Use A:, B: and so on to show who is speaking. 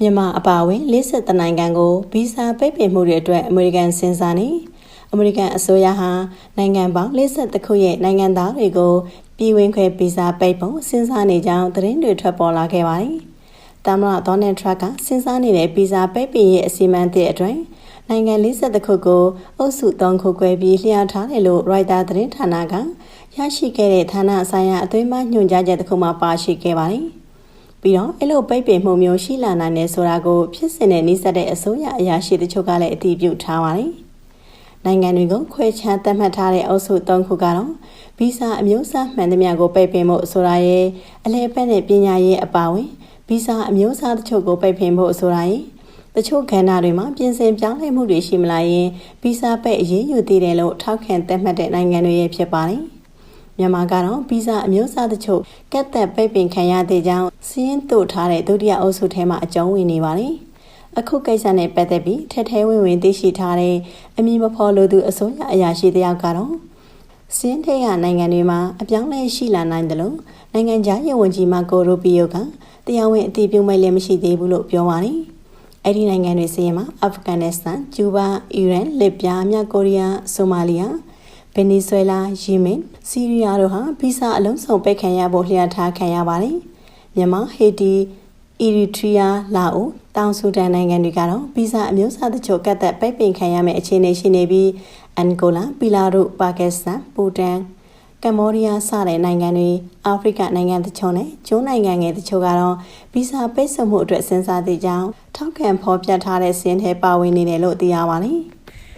A: မြန်မာအပါအဝင်50နိုင်ငံကိုဗီဇာပိတ်ပင်မှုတွေအတွက်အမေရိကန်စဉ်းစားနေအမေရိကန်အစိုးရဟာနိုင်ငံပေါင်း50ခုရဲ့နိုင်ငံသားတွေကိုပြည်ဝင်ခွင့်ဗီဇာပိတ်ဖို့စဉ်းစားနေကြောင်းသတင်းတွေထွက်ပေါ်လာခဲ့ပါတယ်။သမ္မတဒေါ်နယ်ထရက်ကစဉ်းစားနေတဲ့ဗီဇာပိတ်ပင်ရဲ့အစီအမံတဲ့အတွက်နိုင်ငံ50ခုကိုအုပ်စု3ခုခွဲပြီးလျှောက်ထားတယ်လို့ရိုက်တာသတင်းဌာနကရရှိခဲ့တဲ့ဌာနဆိုင်ရာအသွင်မှညွှန်ကြားချက်တစ်ခုမှပါရှိခဲ့ပါတယ်။ ပြီးတော့အဲ့လိုပိတ်ပင်မှုမျိုးရှိလာနိုင်တယ်ဆိုတာကိုဖြစ်စဉ်နဲ့နှိစက်တဲ့အစိုးရအရာရှိတချို့ကလည်းအတည်ပြုထားပါတယ်။နိုင်ငံတွေကိုခွဲခြားသတ်မှတ်ထားတဲ့အုပ်စု၃ခုကတော့ဗီဇာအမျိုးအစားမှန်သမျှကိုပိတ်ပင်ဖို့ဆိုတာရဲ့အလဲပတ်တဲ့ပညာရေးအပါအဝင်ဗီဇာအမျိုးအစားတချို့ကိုပိတ်ပင်ဖို့ဆိုတာရဲ့တချို့ကဏ္ဍတွေမှာပြင်ဆင်ပြောင်းလဲမှုတွေရှိမလာရင်ဗီဇာပိတ်အရေးယူသေးတယ်လို့ထောက်ခံသတ်မှတ်တဲ့နိုင်ငံတွေရဲ့ဖြစ်ပါတယ်။ မြန်မာကတော့ဗီဇာအမျိုးအစားတချို့ကတ်သက်ပိတ်ပင်ခံရတဲ့ကြောင်းစီးရင်တို့ထားတဲ့ဒုတိယအုပ်စုထဲမှာအကျုံးဝင်နေပါတယ်။အခုကိစ္စနဲ့ပတ်သက်ပြီးထက်ထဲဝင်ဝင်သိရှိထားတဲ့အမည်မဖော်လို့သူအစိုးရအရာရှိတယောက်ကတော့စင်းထဲကနိုင်ငံတွေမှာအပြောင်းလဲရှိလာနိုင်တယ်လို့နိုင်ငံခြားရေးဝန်ကြီးမာကိုရိုပီယိုကတရားဝင်အတည်ပြုမိတ်လည်းမရှိသေးဘူးလို့ပြောပါတယ်။အဲ့ဒီနိုင်ငံတွေစီရင်မှာအာဖဂန်နစ္စတန်၊ကျူးဘား၊အီရန်၊လစ်ဗျား၊မြောက်ကိုရီးယား၊ဆိုမာလီယာ ဗင်နီဇွဲလား၊ယီမင်၊ဆီးရီးယားတို့ဟာဗီဇာအလုံးစုံပိတ်ခံရဖို့လျှာထားခံရပါတယ်။မြန်မာ၊ဟေတီ၊အီရီထရီးယား၊လာအိုတောင်ဆူဒန်နိုင်ငံတွေကတော့ဗီဇာအမျိုးအစားတချို့ကတ်သက်ပိတ်ပင်ခံရမယ့်အခြေအနေရှိနေပြီးအန်ဂိုလာ၊ပီလာရု၊ပါကစ္စတန်၊ပူတန်ကမ္ဘောဒီးယားစတဲ့နိုင်ငံတွေအာဖရိကနိုင်ငံတချို့နဲ့ကျိုးနိုင်ငံငယ်တချို့ကတော့ဗီဇာပိတ်ဆို့မှုအတွက်စဉ်းစားသည့်ကြောင်းထောက်ခံဖော်ပြထားတဲ့စင်းထဲပါဝင်နေတယ်လို့သိရပါတယ်။